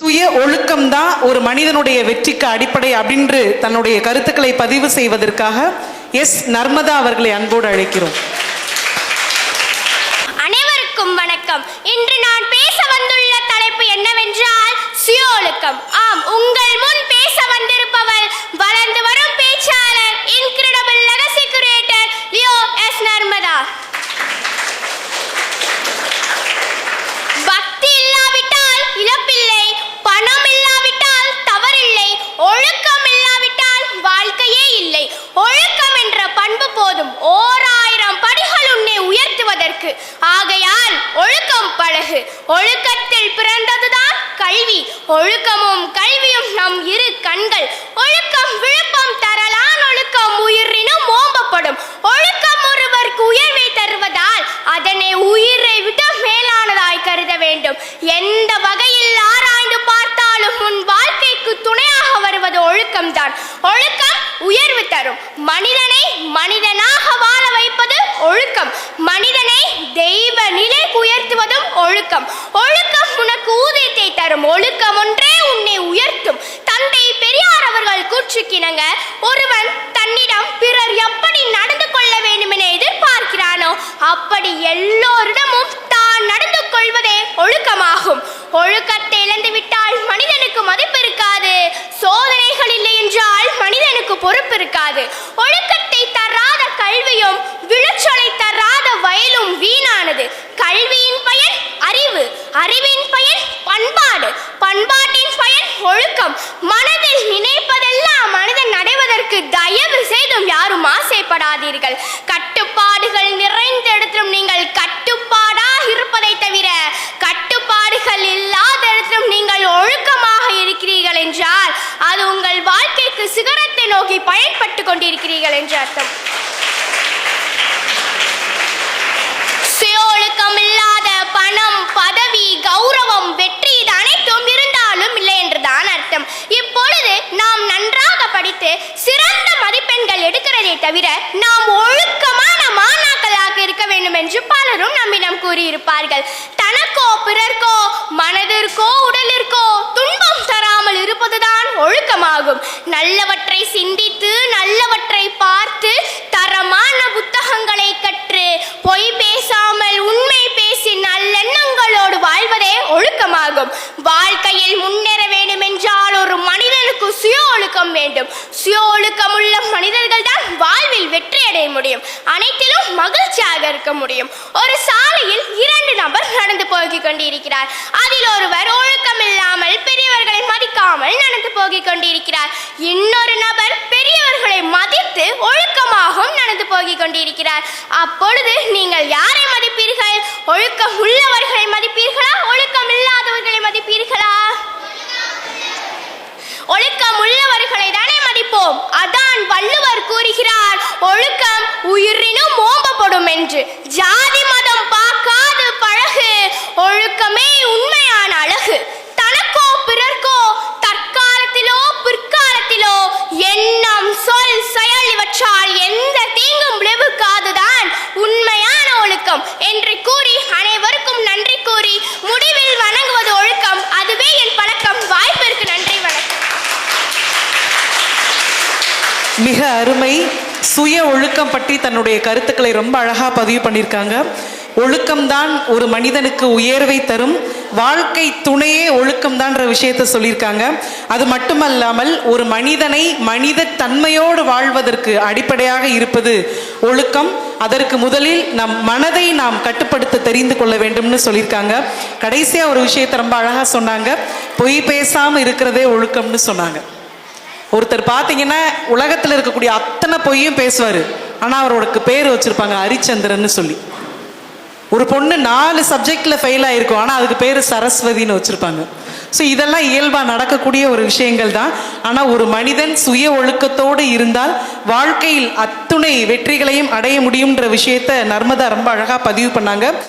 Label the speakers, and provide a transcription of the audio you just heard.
Speaker 1: சுய ஒழுக்கம்தான் ஒரு மனிதனுடைய வெற்றிக்கு அடிப்படை அப்படின்று தன்னுடைய கருத்துக்களை பதிவு செய்வதற்காக எஸ் நர்மதா அவர்களை அன்போடு அழைக்கிறோம்
Speaker 2: அனைவருக்கும் வணக்கம் இன்று நான் பேச வந்துள்ள தலைப்பு என்னவென்றால் சுய ஒழுக்கம் ஆம் உங்கள் முன் பேச வந்த பிறகு ஆகையால் ஒழுக்கம் பழகு ஒழுக்கத்தில் பிறந்ததுதான் கல்வி ஒழுக்கமும் கல்வியும் நம் இரு கண்கள் ஒழுக்கம் விழுப்பம் தரலான் ஒழுக்கம் உயிரினும் ஓம்பப்படும் ஒழுக்கம் ஒருவருக்கு உயர்வை தருவதால் அதனை உயிரை விட மேலானதாய் கருத வேண்டும் எந்த வகையில் ஆராய்ந்து பார்த்தாலும் உன் வாழ்க்கைக்கு துணையாக வருவது ஒழுக்கம்தான் ஒழுக்கம் உயர்வு தரும் மனிதனை மனிதனாக வாழ வைப்பது ஒழுக்கம் மனிதனை தெய்வ நிலை உயர்த்துவதும் ஒழுக்கம் ஒழுக்கம் உனக்கு ஊதியத்தை தரும் ஒழுக்கம் ஒன்றே உன்னை உயர்த்தும் தந்தை பெரியார் அவர்கள் கூற்றுக்கிணங்க ஒருவன் தன்னிடம் பிறர் எப்படி நடந்து கொள்ள வேண்டும் என எதிர்பார்க்கிறானோ அப்படி எல்லோரிடமும் தான் நடந்து கொள்வதே ஒழுக்கமாகும் ஒழுக்கத்தை இழந்துவிட்டால் மனிதனுக்கு மதிப்பு இருக்காது சோதனைகள் இல்லை என்றால் மனிதனுக்கு பொறுப்பு இருக்காது ஒழுக்க விழுச்சொலை தராத வயலும் வீணானது கல்வியின் பயன் அறிவு அறிவின் பயன் பண்பாடு பண்பாட்டின் பயன் ஒழுக்கம் மனதில் நினைப்பதெல்லாம் மனிதன் நடைவதற்கு தயவு செய்தும் யாரும் ஆசைப்படாதீர்கள் கட்டுப்பாடுகள் நிறைந்த இடத்திலும் நீங்கள் கட்டுப்பாடாக இருப்பதை தவிர கட்டுப்பாடுகள் இல்லாத இடத்திலும் நீங்கள் ஒழுக்கமாக இருக்கிறீர்கள் என்றால் அது உங்கள் வாழ்க்கைக்கு சிகரத்தை நோக்கி பயன்பட்டு கொண்டிருக்கிறீர்கள் என்று அர்த்தம் பார்த்து சிறந்த மதிப்பெண்கள் எடுக்கிறதே தவிர நாம் ஒழுக்கமான மாணாக்களாக இருக்க வேண்டும் என்று பலரும் நம்மிடம் கூறியிருப்பார்கள் தனக்கோ பிறர்க்கோ மனதிற்கோ உடலிற்கோ துன்பம் தராமல் இருப்பதுதான் ஒழுக்கமாகும் நல்லவற்றை சிந்தித்து நல்லவற்றை வேண்டும் சுய ஒழுக்கமுள்ள மனிதர்கள் தான் வாழ்வில் வெற்றியடைய முடியும் அனைத்திலும் மகிழ்ச்சியாக இருக்க முடியும் ஒரு சாலையில் இரண்டு நபர் நடந்து போகிக் கொண்டிருக்கிறார் அதில் ஒருவர் ஒழுக்கம் இல்லாமல் பெரியவர்களை மதிக்காமல் நடந்து போகிக் கொண்டிருக்கிறார் இன்னொரு நபர் பெரியவர்களை மதித்து ஒழுக்கமாகவும் நடந்து போகிக் கொண்டிருக்கிறார் அப்பொழுது நீங்கள் யாரை மதிப்பீர்கள் ஒழுக்கம் உள்ளவர்களை மதிப்பீர்களா ஒழுக்கம் இல்லாதவர்களை மதிப்பீர்களா ஒழுக்கம் நல்லவர்களை தானே மதிப்போம் அதான் வள்ளுவர் கூறுகிறார் ஒழுக்கம் உயிரினும் மோம்பப்படும் என்று ஜாதி மதம்
Speaker 1: சுய ஒழுக்கம் பற்றி தன்னுடைய கருத்துக்களை ரொம்ப அழகாக பதிவு பண்ணியிருக்காங்க ஒழுக்கம்தான் ஒரு மனிதனுக்கு உயர்வை தரும் வாழ்க்கை துணையே ஒழுக்கம்தான்ற விஷயத்தை சொல்லியிருக்காங்க அது மட்டுமல்லாமல் ஒரு மனிதனை மனித தன்மையோடு வாழ்வதற்கு அடிப்படையாக இருப்பது ஒழுக்கம் அதற்கு முதலில் நம் மனதை நாம் கட்டுப்படுத்த தெரிந்து கொள்ள வேண்டும்னு சொல்லியிருக்காங்க கடைசியாக ஒரு விஷயத்தை ரொம்ப அழகாக சொன்னாங்க பொய் பேசாமல் இருக்கிறதே ஒழுக்கம்னு சொன்னாங்க ஒருத்தர் பார்த்தீங்கன்னா உலகத்தில் இருக்கக்கூடிய அத்தனை பொய்யும் பேசுவார் ஆனால் அவரோட பேர் வச்சுருப்பாங்க ஹரிச்சந்திரன் சொல்லி ஒரு பொண்ணு நாலு சப்ஜெக்டில் ஃபெயில் ஆகிருக்கும் ஆனால் அதுக்கு பேர் சரஸ்வதினு வச்சுருப்பாங்க ஸோ இதெல்லாம் இயல்பாக நடக்கக்கூடிய ஒரு விஷயங்கள் தான் ஆனால் ஒரு மனிதன் சுய ஒழுக்கத்தோடு இருந்தால் வாழ்க்கையில் அத்துணை வெற்றிகளையும் அடைய முடியுன்ற விஷயத்தை நர்மதா ரொம்ப அழகாக பதிவு பண்ணாங்க